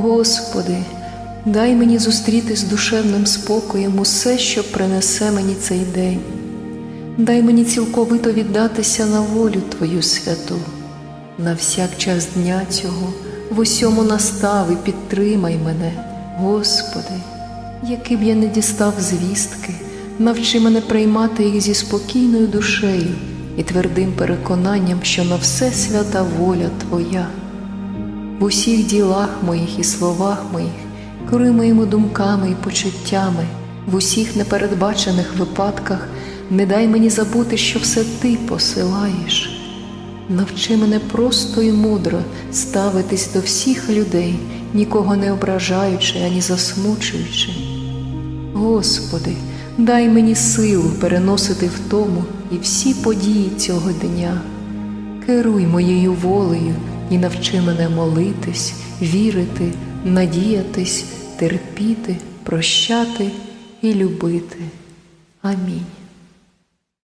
Господи, дай мені зустріти з душевним спокоєм усе, що принесе мені цей день. Дай мені цілковито віддатися на волю Твою святу, на всяк час дня цього, в усьому настави підтримай мене, Господи, який б я не дістав звістки, навчи мене приймати їх зі спокійною душею і твердим переконанням, що на все свята воля Твоя. В усіх ділах моїх і словах моїх, керуй моїми думками і почуттями, в усіх непередбачених випадках не дай мені забути, що все ти посилаєш. Навчи мене просто і мудро ставитись до всіх людей, нікого не ображаючи ані засмучуючи. Господи, дай мені силу переносити втому і всі події цього дня. Керуй моєю волею і навчи мене молитись, вірити, надіятись, терпіти, прощати і любити. Амінь.